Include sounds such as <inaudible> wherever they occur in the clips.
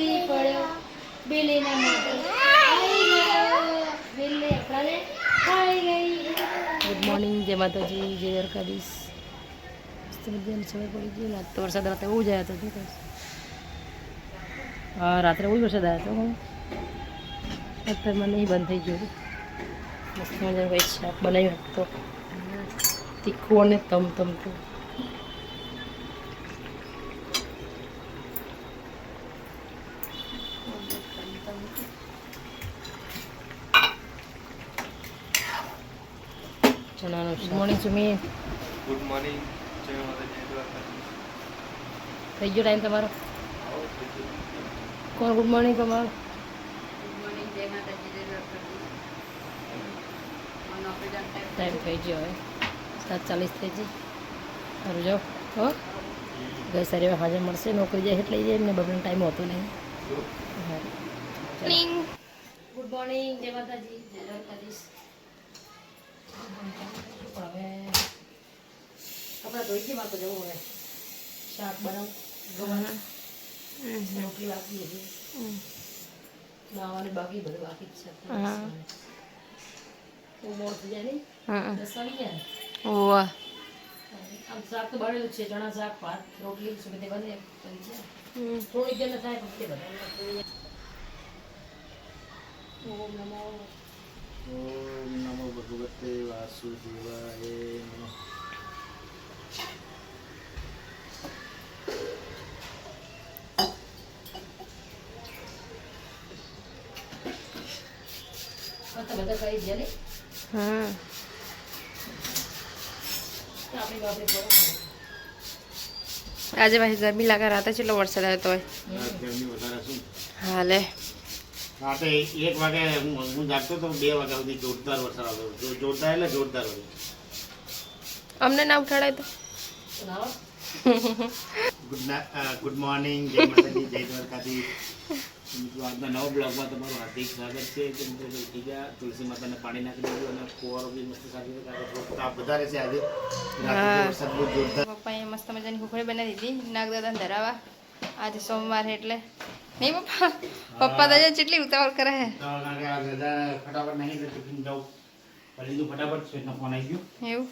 તૂટી પડ્યો. બિલીના ખાઈ ગઈ ગુડ મોર્નિંગ જય માતાજી, જય મસ્ત મજાની સમય પડી ગયો આજ તો વરસાદ બહુ જ આવ્યો હતો હા, રાત્રે બહુ વરસાદ આવ્યો હતો, હું. મને નહીં બંધ થઈ ગયું. મસ્ત મજાનું કંઈ શાક બનાવ્યું તો તીખું અને તમ તમતું good morning Sumit good morning જય માતાજી થઈ ગયો ટાઈમ તમારો કોણ ગુડ મોર્નિંગ તમારો ટાઈમ થઈ ગયો હવે સાત ચાલીસ થઈ ગઈ સારું જાઓ હો ગઈ સારી હાજર મળશે નોકરી જાય એટલે જાય એમને બબલનો ટાઈમ હોતો નહીં ગુડ મોર્નિંગ જય માતાજી જય દ્વારકાધીશ ધોઈ છે મારે તો જવું હવે. શાક બનાવું ગવાના રોટલી બાકી છે નાવાની બાકી બધું બાકી જ છે. બહુ મોડ થઈ જાય નહીં. દસ વાગી ગયા ને આમ શાક તો બળેલું છે ચણા શાક ભાત રોટલી શું બધે બને છે. થોડીક જણ થાય બધા ઓમ નમો. ઓમ નમો ભગવતે વાસુદેવાય નમઃ. બરોબર આજે પાછી ગરમી લાગે રાતે ચેટલો વરસાદ આવ્યો શું હાલે રાતે એક વાગે હું હું જાગતો તો બે વાગ્યા સુધી જોરદાર વરસાદ આવતો હતો. જો- જોરદાર એટલે જોરદાર હતો. અમને ના ઉઠાડાય તો? ગુડ ગુડ મોર્નિંગ જય માતાજી જય દ્વારકાધીશ. મિત્રો આજના નવા બ્લોગમાં તમારું હાર્દિક સ્વાગત છે. કે મિત્રો ઉઠી ગયા તુલસી માતાને પાણી નાખી દીધું અને ફુવારો બી મસ્ત સારી રીતે તાપ વધારે છે આજે. વરસાદ બહુ જોરદાર. પપ્પાએ મસ્ત મજાની ખુખડી બનાવી દીધી. નાગદાદાને ધરાવા. આજે સોમવાર એટલે. નહીં પપ્પા? પપ્પા તો જેટલી ઉતાવળ કરે રજા ફટાફટ નહીં ટિફિન જાઉં પલ્લીનું ફટાફટ સ્વેટનો ફોન આવી ગયો. એવું?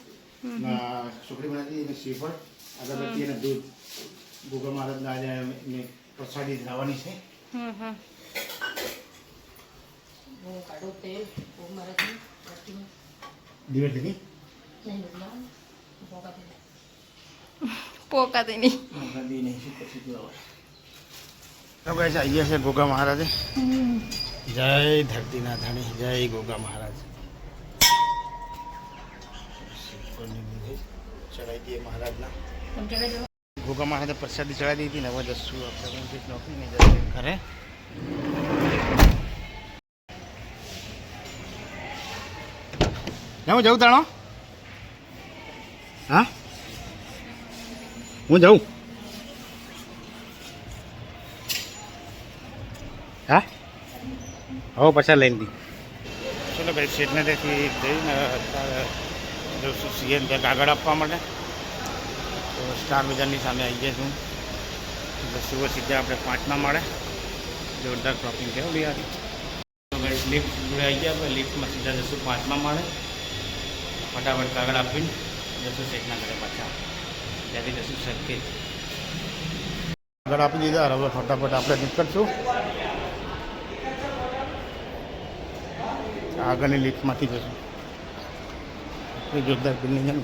સુખડી બનાવી અને શ્રીફળ અગરબત્તી અને દૂધ. ગોગા મહારાજના આજે પ્રસાદી ધરાવવાની છે. હમ હમ હું કાઢું તેલ નહીં શું તો છે ગોગા મહારાજે. જય ધરતીના ધણી જય ગોગા મહારાજ. ચડાઈ દઈએ મહારાજના. ચડાઈ ગોગા સાથે પ્રસાદી ચડાવી દીધી ને હવે જશું આપણે નોકરી નહીં જશે ઘરે? હું જઉં તાણો. હા? હું જાઉં. હા? હો પાછા લઈને દી. ચલો ભાઈ શેઠને ત્યાંથી જઈને જઉં છું સીએમ ત્યાં કાગળ આપવા માટે. તો સ્ટાર બજારની સામે આવી ગયા છું. એટલે સુવો સીધા આપણે પાંચમાં માળે. જોરદાર ક્રોપિંગ છે બી આવી તો ભાઈ લિફ્ટ જોડે આવી ગયા આપણે. લિફ્ટમાં સીધા જશું. પાંચમાં માળે. ફટાફટ કાગળ આપીને જશું શેઠના ઘરે પાછા. ત્યાંથી જશું સરખેજ આગળ આપી દીધા. હવે ફટાફટ આપણે નીકળશું. આગળની લિફ્ટમાંથી જશું. જોરદાર બિલ્ડિંગ છે ને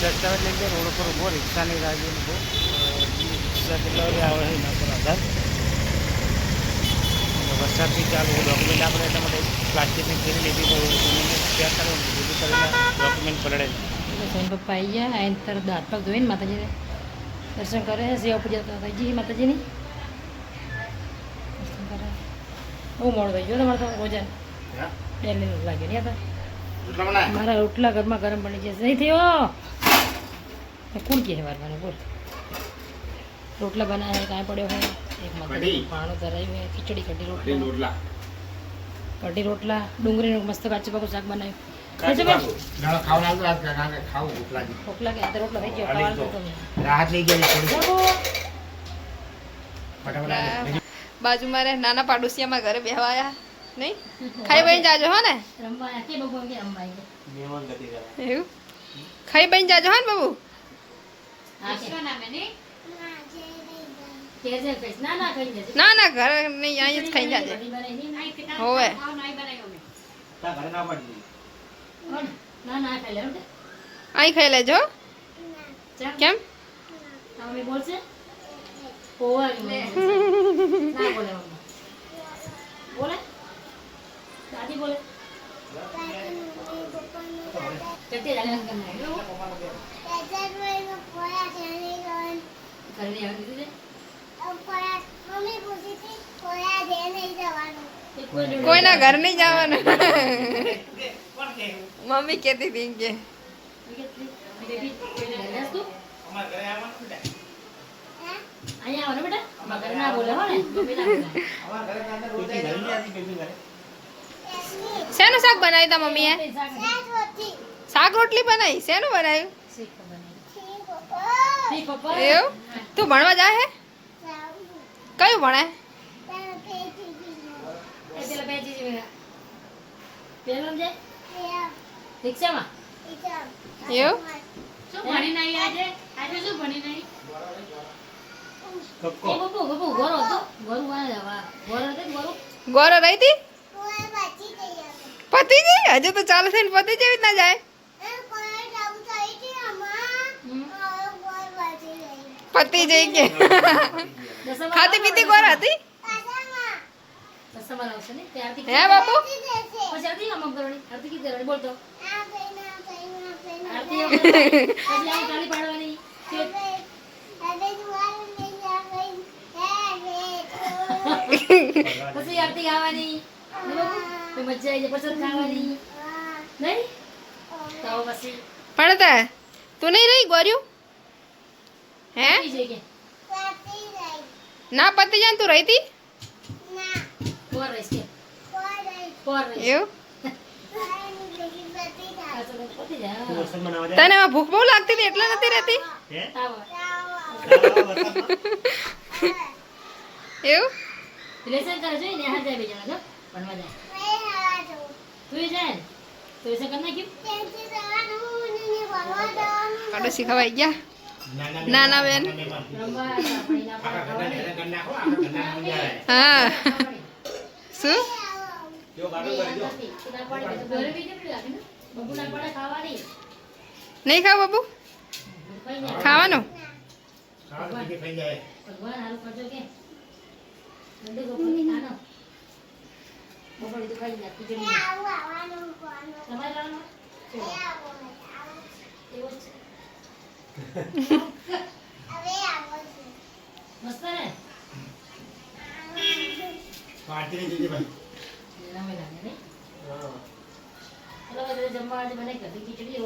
દસ્તાવેજ લઈ ગયા રોડ ઉપર ઊભો રિક્ષાની રાહ જોઈને ઊભો રિક્ષા કેટલા વાગે આવે છે એના પર આધાર? અને વરસાદથી ચાલુ ડોક્યુમેન્ટ આપણે એટલા માટે પ્લાસ્ટિકની થેલી લીધી બધું કરીને ડોક્યુમેન્ટ પલળે સોન પપ્પા આવી ગયા આઈને તરત દાંત પગ ધોઈને માતાજીને દર્શન કરે છે સેવા પૂજા થઈ ગઈ માતાજીની. દર્શન કરે. બહુ મોડું થઈ ગયું તમારે તો ભોજન. બે મિનિટ લાગે નહીં હતા. મારા રોટલા ઘરમાં ગરમ બની જશે. નહીં થયો! કુણ કે વારવાને બોલ. રોટલા બનાવ્યા કાંઈ પડ્યો હોય એક કઢી. પાણું ધરાયું હોય ખીચડી કઢી રોટલા. રોટલા. કઢી રોટલા ડુંગળીનું મસ્ત કાચું પાકું શાક બનાવ્યું. બેન બાજુમાં રે નાના પાડોશિયામાં ઘરે બેહવાયા નહીં? <laughs> ખાઈ બહીને જાજો હો ને. રમવા કે બબુ કે રમવા એવું? ખાઈ બહીને જાજો હો ને બાબુ. ના ના કઈ જજે. ના ના ઘરે નહીં અહીંયા જ ખાઈ જાજે બધી બનાવી નહીં. હોવે તારા ઘરે ના પડી કોણ? ના ના ખાઈ લે હો. અહીં ખાઈ લેજો હો. ચાલ. કેમ આ મમ્મી બોલશે ઓવા ની મમ્મી. ના બોલે મમ્મી બોલે દાદી બોલે ઘરે નહીં આવતી કોઈના ઘર નહીં જવાનું મમ્મી કેતી હતી કે. શેનું શાક બનાવ્યું તા મમ્મીએ? શાક શાક રોટલી બનાવી શેનું બનાવ્યું શીખ બનાવી. શીખ પપ્પા. એવું? તું ભણવા જાય હે? કયું ભણે? ગોરો રહી હતી? પતિ જાય હજુ તો ચાલુ થઈને પતિ જેવી ના જાય. પતિ જઈ કે. ખાતી પીતી ગોર હતી? હે બાપુ? પછી આરતી ગાવાની ને બાપુ મજા આવી જાય પછી ખાવાની. નહીં? તો પછી. પણ તા તું નહીં રહી ગોર્યું હે? ના પતિ જાય તું રહી હતી કોર રહીશ કે? કોર રહીશ એવું? પતી જાય. તું હા. વરસાદ બનાવવા જાય? તને ભૂખ બહુ લાગતી હતી એટલે નથી રહેતી હે? એવું? લેસન કરે છે ને હાથ બે જણા ભણવા જાય. તું જાય તો લેસન કરી નાખ્યું? પાડોશી ખવાઈ ગયા. નાના બેન. હા. શું? નહીં ખાવ બાબુ? ખાવાનું? તમારે લાવવાનો ચલો એવો જ છે મસ્ત ને પાર્ટીને જજે ભાઈ. નવે લાગે નહીં હા. હવે તો જમવા આજે બનાવી હતી ખીચડી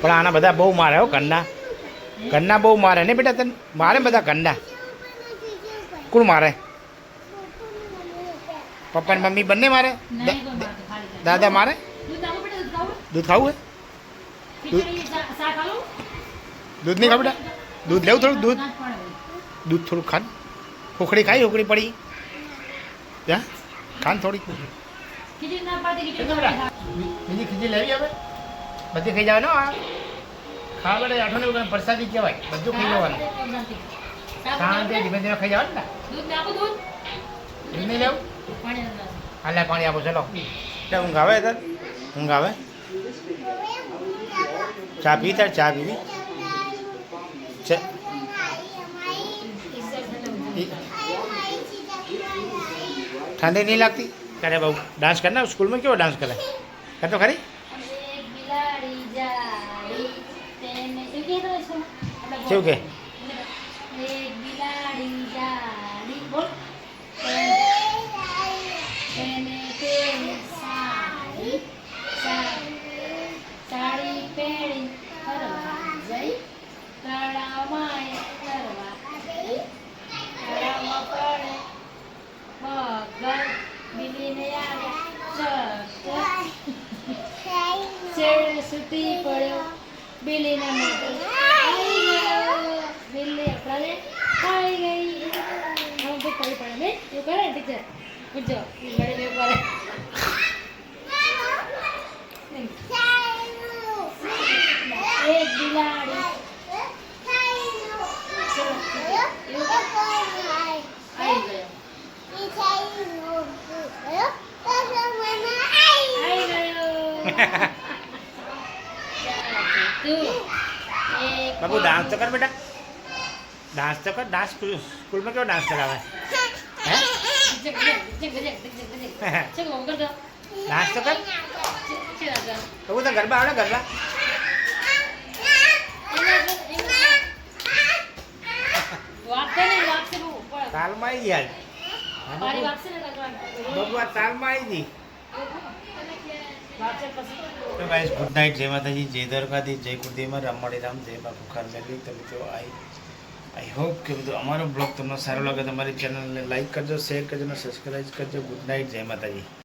પણ આના બધા બહુ મારે હો કન્ના કન્ના બહુ મારે ને બેટા તને મારે બધા કન્ના કોણ મારે? પપ્પા ને મમ્મી બંને મારે. દાદા મારે? દૂધ ખાવું? દૂધ હે? દૂધ નહીં ખાવ બેટા. દૂધ લેવું થોડું દૂધ. દૂધ થોડું ખાન. ખોખડી ખાઈ ખોખડી પડી. ત્યાં ખાન થોડી બીજી ખીચડી લેવી હવે. બધી ખાઈ જવાનું આ ખાવા બેટા આઠો ને પ્રસાદી કહેવાય. બધું ખાઈ જવાનું. શાંતિ ધીમે ધીમે ખાઈ જવાનું ને દૂધ ને આપો દૂધ દૂધ નહીં લેવું પાણી અંદર આપો. હાલે પાણી આપો ચલો એટલે ઊંઘ આવે તાર ઊંઘ આવે ચા પી તાર ચા પીવી છે એક સાઈડ ઠંડુ ઊંઘ. ઈ- ઠંડી નહીં લાગતી કરે બહુ ડાન્સ કર ને સ્કૂલમાં કેવો ડાન્સ કરે કરતો ખરી આપણાને ખાઈ ગઈ આમ તો કરી પડે ને? એવું કરે ને ટીચર? પૂછજો કરે એક બિલાડી બાબુ ડાન્સ તો કર બેટા. ડાન્સ તો કર ડાન્સ સ્કૂલમાં કેવો ડાન્સ કરાવે ડાન્સ તો કર. ચલા તો ગરબા આવડે ગરબા. તાલમાં આવી ગયા મારી વાગશે ને તો બાબુ આ તાલમાં આવી ગઈ. તો ગાઈસ ગુડ નાઇટ જય માતાજી જય દ્વારકાધી જય કુળદેવમાં રમણી રામ જય બાપુ ખાન મેલી તો મિત્રો આઈ હોપ કે બધું અમારો બ્લોગ તમને સારો લાગે તમારી ચેનલને લાઈક કરજો શેર કરજો અને સબસ્ક્રાઈબ કરજો. ગુડ નાઇટ જય માતાજી.